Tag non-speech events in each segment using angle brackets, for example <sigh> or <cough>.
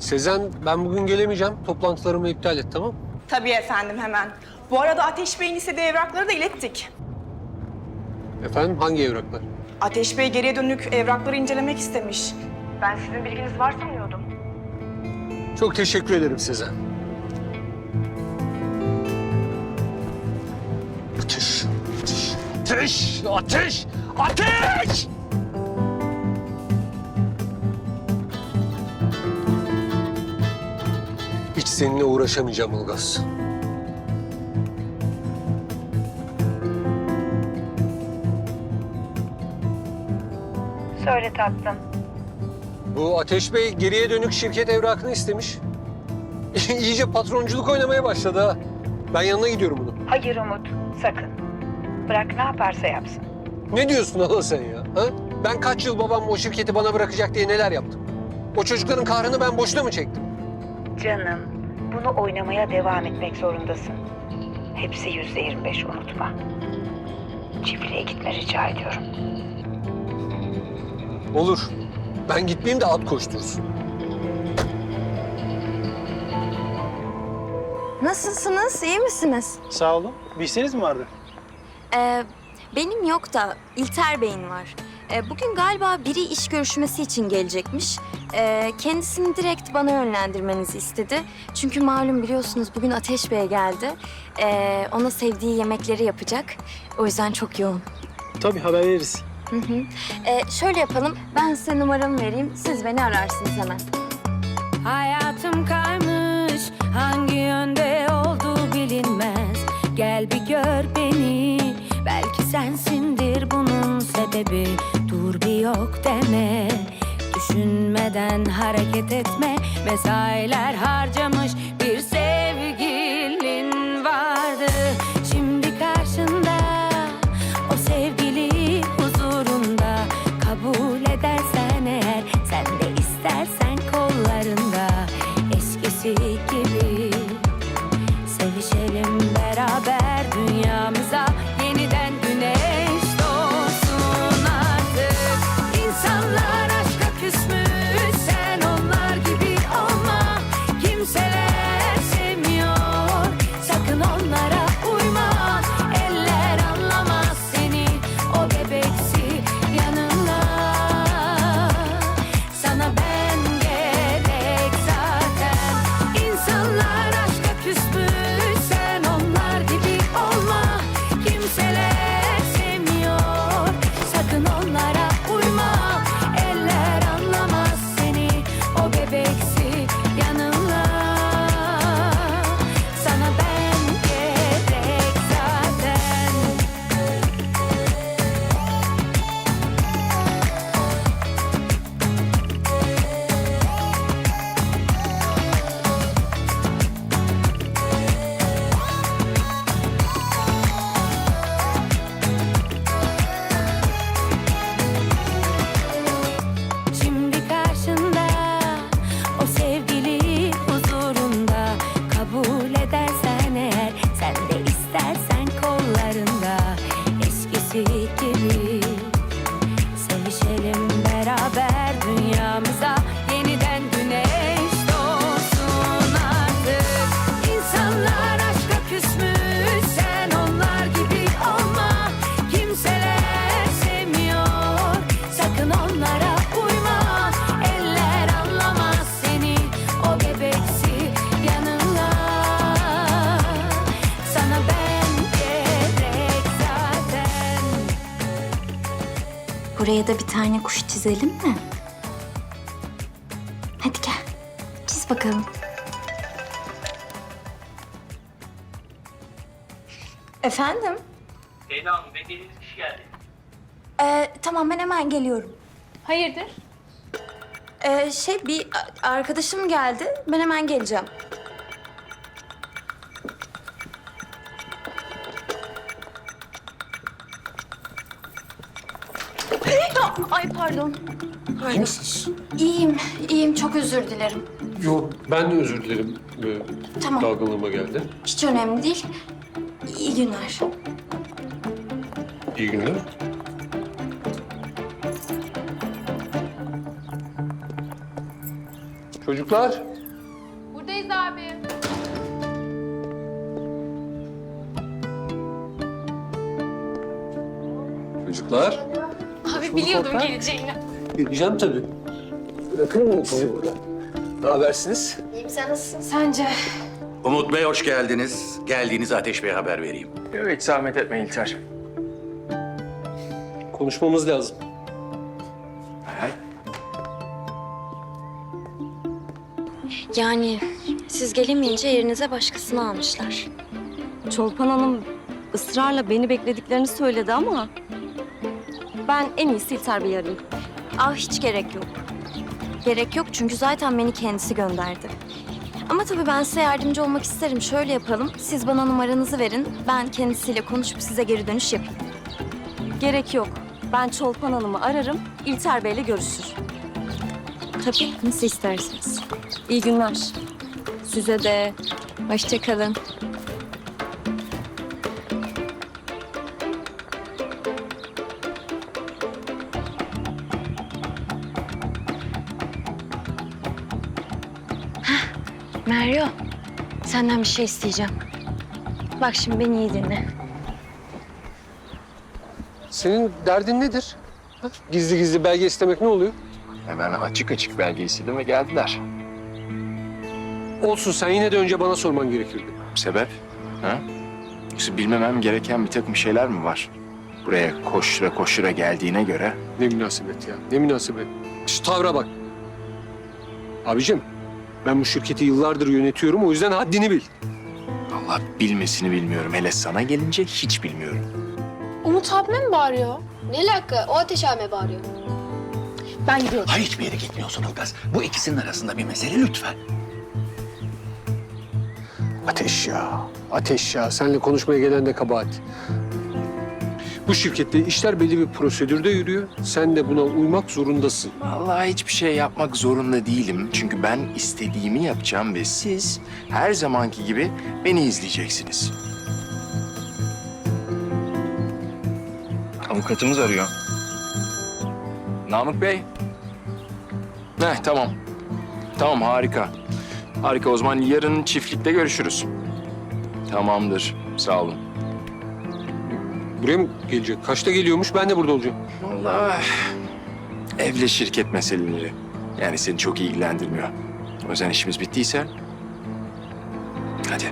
Sezen ben bugün gelemeyeceğim. Toplantılarımı iptal et tamam Tabii efendim hemen. Bu arada Ateş Bey'in istediği evrakları da ilettik. Efendim hangi evraklar? Ateş Bey geriye dönük evrakları incelemek istemiş. Ben sizin bilginiz var sanıyordum. Çok teşekkür ederim Sezen. Ateş, ateş, ateş, ateş, ateş! Seninle uğraşamayacağım Ilgaz. Söyle tatlım. Bu Ateş Bey geriye dönük şirket evrakını istemiş. <laughs> İyice patronculuk oynamaya başladı ha. Ben yanına gidiyorum bunun. Hayır Umut, sakın. Bırak ne yaparsa yapsın. Ne diyorsun hala sen ya? Ha? Ben kaç yıl babam o şirketi bana bırakacak diye neler yaptım? O çocukların kahrını ben boşuna mı çektim? Canım, bunu oynamaya devam etmek zorundasın. Hepsi yüzde yirmi beş unutma. Çiftliğe gitme rica ediyorum. Olur. Ben gitmeyeyim de at koştursun. Nasılsınız? İyi misiniz? Sağ olun. Bir isteğiniz mi vardı? Ee, benim yok da İlter Bey'in var. Ee, bugün galiba biri iş görüşmesi için gelecekmiş. Ee, kendisini direkt bana yönlendirmenizi istedi. Çünkü malum biliyorsunuz bugün Ateş Bey geldi. Ee, ona sevdiği yemekleri yapacak. O yüzden çok yoğun. Tabii haber veririz. Hı hı. Şöyle yapalım. Ben size numaramı vereyim. Siz beni ararsınız hemen. Hayatım kaymış hangi yönde olduğu bilinmez Gel bir gör beni belki sensindir bunun sebebi yok deme. Düşünmeden hareket etme. Mesailer harcamış Buraya da bir tane kuş çizelim mi? Hadi gel. Çiz bakalım. Efendim? Leyla Hanım beklediğiniz kişi geldi. Ee, tamam ben hemen geliyorum. Hayırdır? Ee, şey bir arkadaşım geldi. Ben hemen geleceğim. Pardon. İyi misiniz? İyiyim, iyiyim. Çok özür dilerim. Yok ben de özür dilerim. Böyle Tamam. dalgınlığıma geldi. Hiç önemli değil. İyi günler. İyi günler. Çocuklar abi. Çocuklar. Abi biliyordum geleceğini. Geleceğim tabii. Bırakır mıyım sizi burada? Ne habersiniz? Sence? Umut Bey hoş geldiniz. Geldiğiniz Ateş Bey'e haber vereyim. Hiç zahmet etme İlter. Konuşmamız lazım. Yani siz gelemeyince yerinize başkasını almışlar. Çolpan Hanım ısrarla beni beklediklerini söyledi ama... Ben en iyisi İlter Bey'i arayayım. Ah hiç gerek yok. Gerek yok çünkü zaten beni kendisi gönderdi. Ama tabii ben size yardımcı olmak isterim. Şöyle yapalım. Siz bana numaranızı verin. Ben kendisiyle konuşup size geri dönüş yapayım. Gerek yok. Ben Çolpan Hanım'ı ararım, İlter Bey'le görüşür. Tabii nasıl isterseniz. İyi günler. Size de. Hoşçakalın. Meryo, senden bir şey isteyeceğim. Bak şimdi beni iyi dinle. Senin derdin nedir? Ha? Gizli gizli belge istemek ne oluyor? Hemen açık açık belge istedim ve geldiler. Olsun sen yine de önce bana sorman gerekirdi. Sebep? Ha? Yoksa bilmemem gereken bir takım şeyler mi var? Buraya koştura koştura geldiğine göre Ne münasebet ya, ne münasebet. Şu tavra bak. Abicim, ben bu şirketi yıllardır yönetiyorum, o yüzden haddini bil. Allah bilmesini bilmiyorum. Hele sana gelince hiç bilmiyorum. Umut abime mi bağırıyor? Ne alaka? O ateş abime bağırıyor. Ben gidiyorum. Hayır hiçbir yere gitmiyorsun Ilgaz. Bu ikisinin arasında bir mesele lütfen. Ateş ya, ateş ya. Seninle konuşmaya gelen de kabahat. Bu şirkette işler belli bir prosedürde yürüyor. Sen de buna uymak zorundasın. Vallahi hiçbir şey yapmak zorunda değilim. Çünkü ben istediğimi yapacağım ve siz her zamanki gibi beni izleyeceksiniz. Avukatımız arıyor. Namık Bey. Heh, tamam. Tamam, harika. Harika, o zaman yarın çiftlikte görüşürüz. Tamamdır, sağ olun. Buraya mı gelecek? Kaçta geliyormuş? Ben de burada olacağım. Vallahi evle şirket meseleleri. Yani seni çok ilgilendirmiyor. O yüzden işimiz bittiyse... Hadi.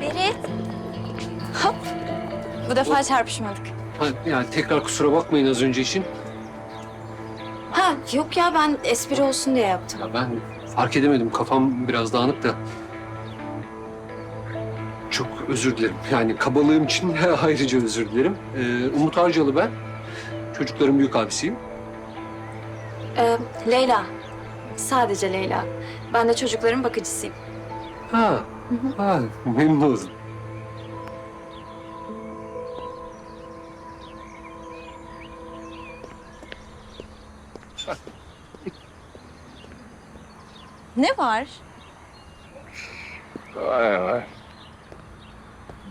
Berit. Hop. Bu defa çarpışmadık. Ha, yani tekrar kusura bakmayın az önce için. Ha yok ya ben espri olsun diye yaptım. Ya ben fark edemedim. Kafam biraz dağınık da. Özür dilerim. Yani kabalığım için <laughs> ayrıca özür dilerim. Ee, Umut Harcalı ben. Çocukların büyük abisiyim. Ee, Leyla. Sadece Leyla. Ben de çocukların bakıcısıyım. Ha, ha memnun oldum. Ne var? Vay vay.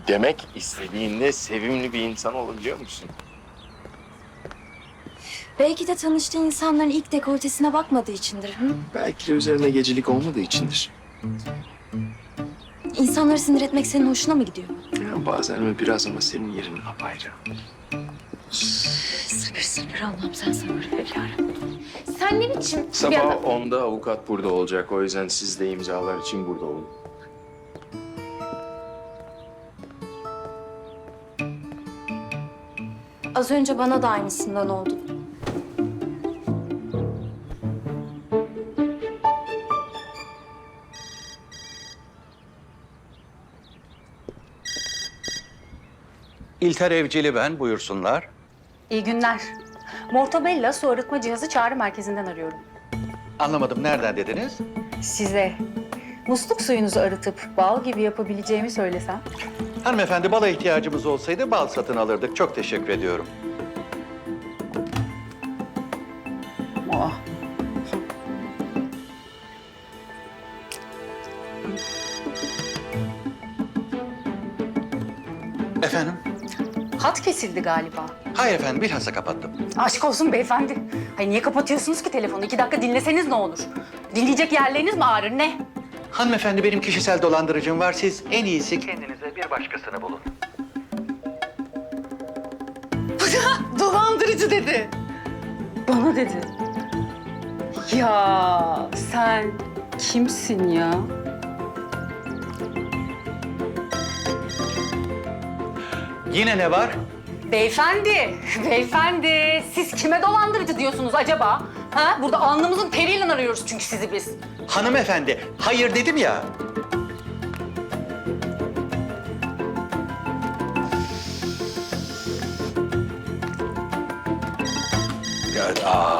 Demek istediğinde sevimli bir insan olabiliyor musun? Belki de tanıştığı insanların ilk dekoltesine bakmadığı içindir. Hı? Belki de üzerine gecelik olmadığı içindir. İnsanları sinir etmek senin hoşuna mı gidiyor? Ya bazen mi biraz ama senin yerin apayrı. Sabır sabır Allah'ım sen sabır ver yarabbim. Sen ne biçim bir Sabah adam? 10'da avukat burada olacak. O yüzden siz de imzalar için burada olun. Az önce bana da aynısından oldu. İlter Evcili ben, buyursunlar. İyi günler. Mortobella su arıtma cihazı çağrı merkezinden arıyorum. Anlamadım, nereden dediniz? Size musluk suyunuzu arıtıp bal gibi yapabileceğimi söylesem. Hanımefendi, bala ihtiyacımız olsaydı bal satın alırdık. Çok teşekkür ediyorum. Oh. Efendim? Hat kesildi galiba. Hayır efendim bilhassa kapattım. Aşk olsun beyefendi. Hayır niye kapatıyorsunuz ki telefonu? İki dakika dinleseniz ne olur? Dinleyecek yerleriniz mi ağrır ne? Hanımefendi benim kişisel dolandırıcım var. Siz en iyisi kendinize bir başkasını bulun. <laughs> Dolandırıcı dedi. Bana dedi. Ya sen kimsin ya? Yine ne var? Beyefendi, beyefendi. Siz kime dolandırıcı diyorsunuz acaba? Ha? Burada alnımızın teriyle arıyoruz çünkü sizi biz. Hanımefendi hayır dedim ya. Gör, aa,